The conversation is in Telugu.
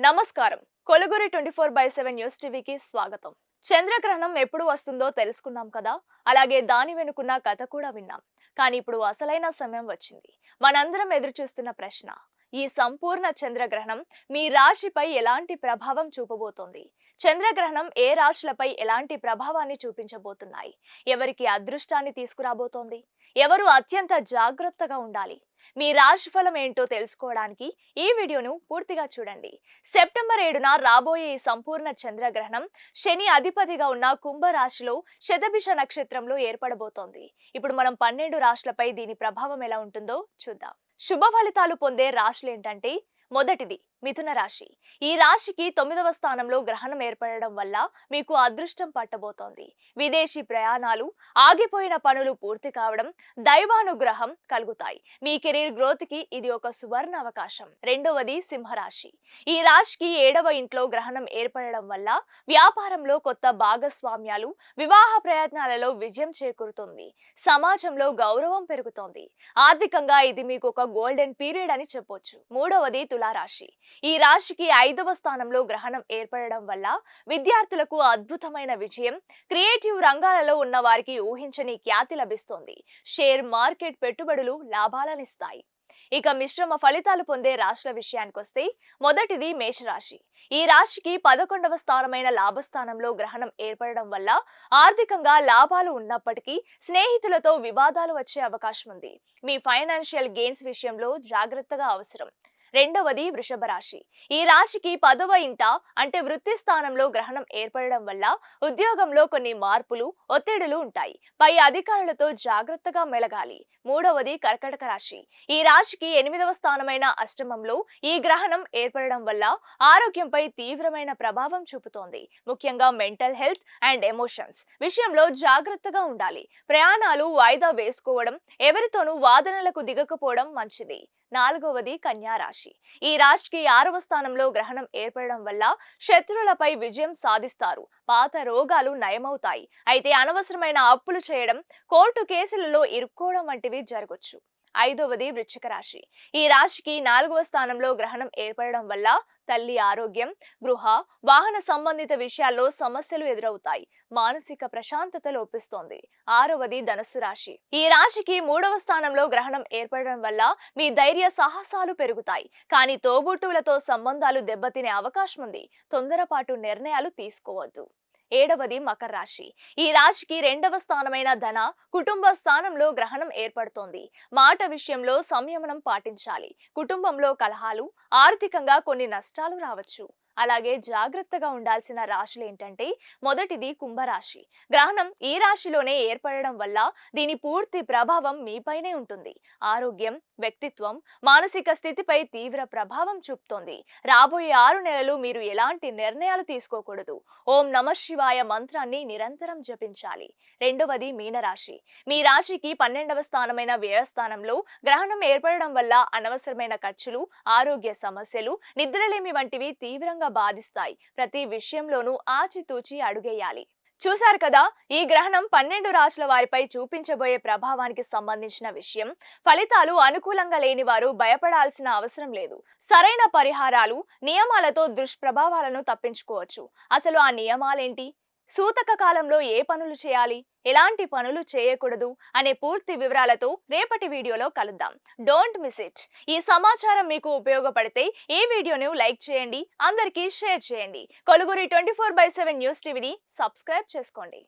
నమస్కారం. కొలుగురి twenty four by seven news టీవీకి స్వాగతం. చంద్రగ్రహణం ఎప్పుడు వస్తుందో తెలుసుకున్నాం కదా? అలాగే దాని వెనుకున్న కథ కూడా విన్నాం. కానీ ఇప్పుడు అసలైన సమయం వచ్చింది. మనందరం ఎదురు చూస్తున్న ప్రశ్న ఈ సంపూర్ణ చంద్రగ్రహణం మీ రాశిపై ఎలాంటి ప్రభావం చూపబోతోంది? చంద్రగ్రహణం ఏ రాశులపై ఎలాంటి ప్రభావాన్ని చూపించబోతున్నాయి? ఎవరికి అదృష్టాన్ని తీసుకురాబోతోంది? ఎవరు అత్యంత జాగ్రత్తగా ఉండాలి? మీ రాశిఫలం ఏంటో తెలుసుకోవడానికి ఈ వీడియోను పూర్తిగా చూడండి. సెప్టెంబర్ ఏడున రాబోయే ఈ సంపూర్ణ చంద్రగ్రహణం శని అధిపతిగా ఉన్న కుంభరాశిలో శతభిష నక్షత్రంలో ఏర్పడబోతోంది. ఇప్పుడు మనం పన్నెండు రాశులపై దీని ప్రభావం ఎలా ఉంటుందో చూద్దాం. శుభ ఫలితాలు పొందే రాశులు ఏంటంటే మొదటిది మిథున రాశి. ఈ రాశికి తొమ్మిదవ స్థానంలో గ్రహణం ఏర్పడడం వల్ల మీకు అదృష్టం పట్టబోతోంది. విదేశీ ప్రయాణాలు ఆగిపోయిన పనులు పూర్తి కావడం దైవానుగ్రహం కలుగుతాయి. మీ కెరీర్ గ్రోత్కి ఇది ఒక సువర్ణ అవకాశం. రెండవది సింహరాశి. ఈ రాశికి ఏడవ ఇంట్లో గ్రహణం ఏర్పడడం వల్ల వ్యాపారంలో కొత్త భాగస్వామ్యాలు వివాహ ప్రయత్నాలలో విజయం చేకూరుతుంది. సమాజంలో గౌరవం పెరుగుతోంది. ఆర్థికంగా ఇది మీకు ఒక గోల్డెన్ పీరియడ్ అని చెప్పొచ్చు. మూడవది తులారాశి. ఈ రాశికి ఐదవ స్థానంలో గ్రహణం ఏర్పడడం వల్ల విద్యార్థులకు అద్భుతమైన విజయం. క్రియేటివ్ రంగాలలో ఉన్న వారికి ఊహించని ఖ్యాతి లభిస్తోంది. షేర్ మార్కెట్ పెట్టుబడులు లాభాలనిస్తాయి. ఇక మిశ్రమ ఫలితాలు పొందే రాశుల విషయానికొస్తే మొదటిది మేషరాశి. ఈ రాశికి పదకొండవ స్థానమైన లాభస్థానంలో గ్రహణం ఏర్పడడం వల్ల ఆర్థికంగా లాభాలు ఉన్నప్పటికీ స్నేహితులతో వివాదాలు వచ్చే అవకాశం ఉంది మీ ఫైనాన్షియల్ గెయిన్స్ విషయంలో జాగ్రత్తగా అవసరం. రెండవది వృషభ రాశి. ఈ రాశికి పదవ ఇంట అంటే వృత్తి స్థానంలో గ్రహణం ఏర్పడడం వల్ల ఉద్యోగంలో కొన్ని మార్పులు ఒత్తిడులు ఉంటాయి. పై అధికారులతో జాగ్రత్తగా మెలగాలి. మూడవది కర్కటక రాశి. ఈ రాశికి ఎనిమిదవ స్థానమైన అష్టమంలో ఈ గ్రహణం ఏర్పడడం వల్ల ఆరోగ్యంపై తీవ్రమైన ప్రభావం చూపుతోంది. ముఖ్యంగా మెంటల్ హెల్త్ అండ్ ఎమోషన్స్ విషయంలో జాగ్రత్తగా ఉండాలి. ప్రయాణాలు వాయిదా వేసుకోవడం ఎవరితోనూ వాదనలకు దిగకపోవడం మంచిది. నాలుగవది కన్యా రాశి. ఈ రాశికి ఆరవ స్థానంలో గ్రహణం ఏర్పడడం వల్ల శత్రువులపై విజయం సాధిస్తారు. పాత రోగాలు నయమవుతాయి. అయితే అనవసరమైన అప్పులు చేయడం కోర్టు కేసులలో ఇరుక్కోవడం వంటివి జరగచ్చు. ఐదవది వృశ్చిక రాశి ఈ రాశికి నాలుగవ స్థానంలో గ్రహణం ఏర్పడడం వల్ల తల్లి ఆరోగ్యం గృహ వాహన సంబంధిత విషయాల్లో సమస్యలు ఎదురవుతాయి. మానసిక ప్రశాంతత లోపిస్తోంది. ఆరవది ధనస్సు రాశి. ఈ రాశికి మూడవ స్థానంలో గ్రహణం ఏర్పడడం వల్ల మీ ధైర్య సాహసాలు పెరుగుతాయి. కానీ తోబుట్టువులతో సంబంధాలు దెబ్బతినే అవకాశం ఉంది తొందరపాటు నిర్ణయాలు తీసుకోవద్దు. ఏడవది మకర రాశి. ఈ రాశికి రెండవ స్థానమైన ధన కుటుంబ స్థానంలో గ్రహణం ఏర్పడుతోంది. మాట విషయంలో సంయమనం పాటించాలి. కుటుంబంలో కలహాలు ఆర్థికంగా కొన్ని నష్టాలు రావచ్చు. అలాగే జాగ్రత్తగా ఉండాల్సిన రాశులు ఏంటంటే మొదటిది కుంభరాశి. గ్రహణం ఈ రాశిలోనే ఏర్పడడం వల్ల దీని పూర్తి ప్రభావం మీపైనే ఉంటుంది. ఆరోగ్యం వ్యక్తిత్వం మానసిక స్థితిపై తీవ్ర ప్రభావం చూపుతోంది. రాబోయే ఆరు నెలలు మీరు ఎలాంటి నిర్ణయాలు తీసుకోకూడదు. ఓం నమ శివాయ మంత్రాన్ని నిరంతరం జపించాలి. రెండవది మీనరాశి. మీ రాశికి పన్నెండవ స్థానమైన వ్యయస్థానంలో గ్రహణం ఏర్పడడం వల్ల అనవసరమైన ఖర్చులు ఆరోగ్య సమస్యలు నిద్రలేమి వంటివి తీవ్రంగా తీవ్రంగా బాధిస్తాయి. ప్రతి విషయంలోనూ ఆచితూచి అడుగేయాలి. చూశారు కదా ఈ గ్రహణం పన్నెండు రాశుల వారిపై చూపించబోయే ప్రభావానికి సంబంధించిన విషయం. ఫలితాలు అనుకూలంగా లేని వారు భయపడాల్సిన అవసరం లేదు. సరైన పరిహారాలు నియమాలతో దుష్ప్రభావాలను తప్పించుకోవచ్చు. అసలు ఆ నియమాలేంటి? సూతక కాలంలో ఏ పనులు చేయాలి? ఎలాంటి పనులు చేయకూడదు? అనే పూర్తి వివరాలతో రేపటి వీడియోలో కలుద్దాం. Don't miss it. ఈ సమాచారం మీకు ఉపయోగపడితే ఈ వీడియోను లైక్ చేయండి అందరికీ షేర్ చేయండి. కొలుగురి twenty four by seven news టీవీని సబ్స్క్రైబ్ చేసుకోండి.